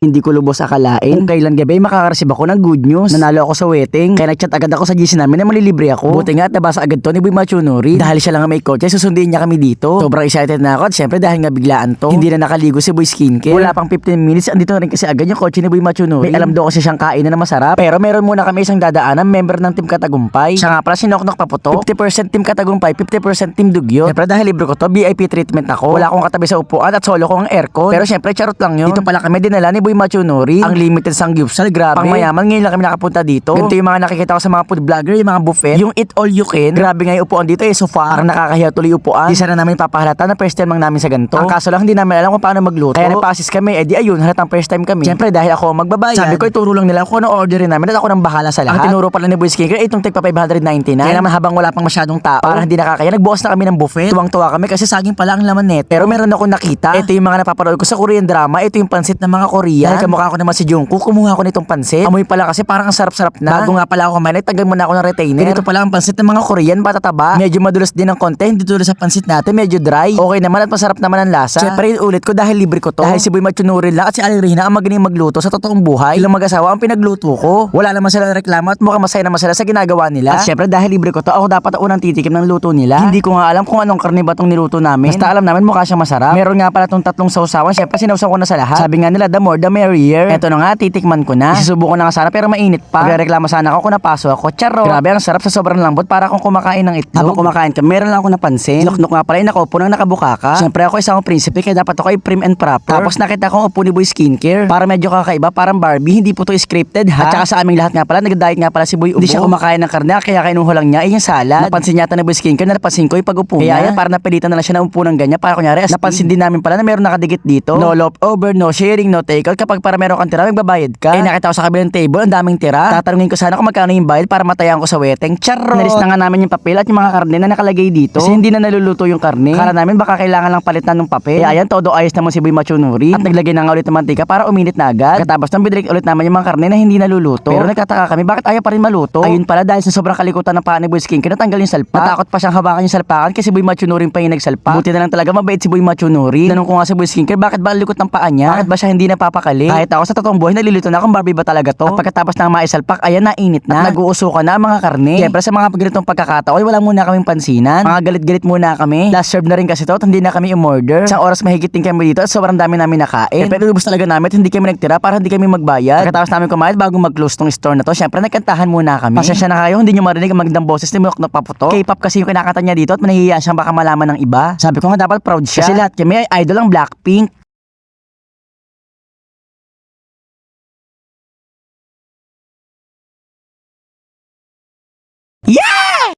Hindi ko lubos akalain kung kailan gabi makakareceive ako ng good news. Nanalo ako sa wedding. Kaya nagchat agad ako sa GC namin na malilibre ako. Buti nga at nabasa agad to ni Boy Machunori. Dahil siya lang ang may kotse, susundin niya kami dito. Sobrang excited na ako at syempre dahil nga biglaan to. Hindi na nakaligo si Boy Skincare. Wala pang 15 minutes, andito na rin kasi agad yung kotse ni Boy Machunori. May alam daw kasi siyang kainan na masarap. Pero meron muna kami isang dadaanan, member ng Team Katagumpay. Siya nga pala sinoknok pa po to. 50% Team Katagumpay, 50% Team Dugyot. Syempre dahil libre ko to, VIP treatment ako. Wala akong katabi sa upuan at solo ko ang aircon. Pero syempre charot lang yun. Dito pala kami dinala ni Boy Machunori. Ang limited sang gyupsal, grabe. Pang mayaman, ngayon lang kami nakapunta dito. Ganito yung mga nakikita ko sa mga food vlogger, yung mga buffet. Yung eat all you can. Grabe nga yung upuan dito eh, so far. Parang nakakahiya tuloy upuan. Di sana namin papahalata na first time lang namin sa ganito. Ang kaso lang, hindi namin alam kung paano magluto. Kaya nagpasis kami, eh di ayun, halatang first time kami. Siyempre dahil ako magbabayad. Sabi ko, ituro lang nila kung ano orderin namin at ako nang bahala sa lahat. Ang tinuro pala ni Boy Skincare, itong tig pa 599. Kaya naman habang wala pang masyadong tao, para hindi nakakaya, nagbukas na kami ng buffet. Tuwang-tuwa kami kasi saging pala ang laman net. Pero meron ako nakita. Ito yung mga napapanood ko sa Korean drama. Ito yung pansit ng mga Korean. Dahil kamukha ko naman si Jungkook, kumuha ko nitong pansit. Amoy pala kasi parang ang sarap-sarap na. Bago nga pala ako kumain, tagal muna ako ng retainer. Ganito pala ang pansit ng mga Korean, patataba. Medyo madulas din ang konti, hindi tulad sa pansit natin, medyo dry. Okay naman at masarap naman ang lasa. Siyempre, ulit ko dahil libre ko to. Dahil si Boy Machunurin lang at si Aling Rina ang magaling magluto sa totoong buhay. Ilang mag-asawa ang pinagluto ko. Wala naman sila reklamo at mukhang masaya naman sila sa ginagawa nila. At syempre, dahil libre ko to, ako dapat ang unang titikim ng luto nila. Hindi ko nga alam kung anong karne ba tong niluto namin. Basta alam namin mukha siyang masarap. Meron nga pala tong tatlong sausawan. Syempre, sinausaw ko na sa lahat. Sabi nga nila, the more the merrier. Eto na nga, titikman ko na. Isusubukan na nga sana pero mainit pa. Magreklamo sana ako kung napaso ako. Charo. Grabe, ang sarap sa sobrang lambot para akong kumakain ng itlog. Habang kumakain ka, meron lang ako napansin. Sinuknok nga pala yung nakaupo ng nakabuka ka. Syempre ako isang prinsipe kaya dapat ako ay prim and proper. Tapos nakita ko upo ni Boy Skincare. Para medyo kakaiba, parang Barbie. Hindi po to scripted ha. At saka sa aming lahat nga pala, nag-diet nga pala si Boy Ubo. Hindi siya kumakain ng karne kaya kinuha lang niya ay yung salad. Napansin yata ni Boy Skincare na napansin ko yung pag-upo niya. Kaya yan, parang napilitan na lang siya na umupo ng ganyan. Para kunyari, napansin din namin pala na meron nakadikit dito. No lop over, no sharing, no take out. Kapag para meron kang tira, magbabayad ka. Eh nakita ko sa kabilang table, ang daming tira. Tatanungin ko sana kung magkano yung bayad para matayan ko sa weteng. Charo! Nalis na nga namin yung papel at yung mga karne na nakalagay dito. Kasi hindi na naluluto yung karne. Kala namin baka kailangan lang palitan ng papel. Kaya ayan, todo ayos naman si Boy Machunuri. At naglagay na nga ulit ng mantika para uminit na agad. Katapos nang bidrik ulit naman yung mga karne na hindi naluluto. Pero nagtataka kami, bakit ayaw pa rin maluto? Ayun pala dahil sa sobrang kalikutan ng paa ni Boy Skin, natanggal yung salpak. Natakot pa siyang hawakan yung salpakan kasi Boy Machunuri pa yung nagsalpak. Buti na lang talaga mabait si Boy Machunuri. Tanong ko nga sa Boy Skincare, bakit ba likot ng paa niya? Bakit ba siya hindi napapakali? Kahit ako sa totoong buhay, nalilito na kung Barbie ba talaga to. At pagkatapos ng maisalpak, ayan na init na. At nag-uusukan na mga karne. Siyempre sa mga ganitong pagkakataon, wala muna kaming pansinan. Mga galit-galit muna kami. Last serve na rin kasi to, at hindi na kami umorder. Isang oras mahigit din kami dito at sobrang dami namin nakain. Pero ubus talaga namin at hindi kami nagtira para hindi kami magbayad. Pagkatapos namin kumain bago mag-close tong store na to, syempre nagkantahan muna kami. Pasensya na kayo, hindi nyo marinig ang magandang boses ni Mok na paputo. K-pop kasi yung kinakanta niya dito at manahihiya siyang baka malaman ng iba. Sabi ko nga dapat proud siya. Kasi lahat kami ay idol ang Blackpink.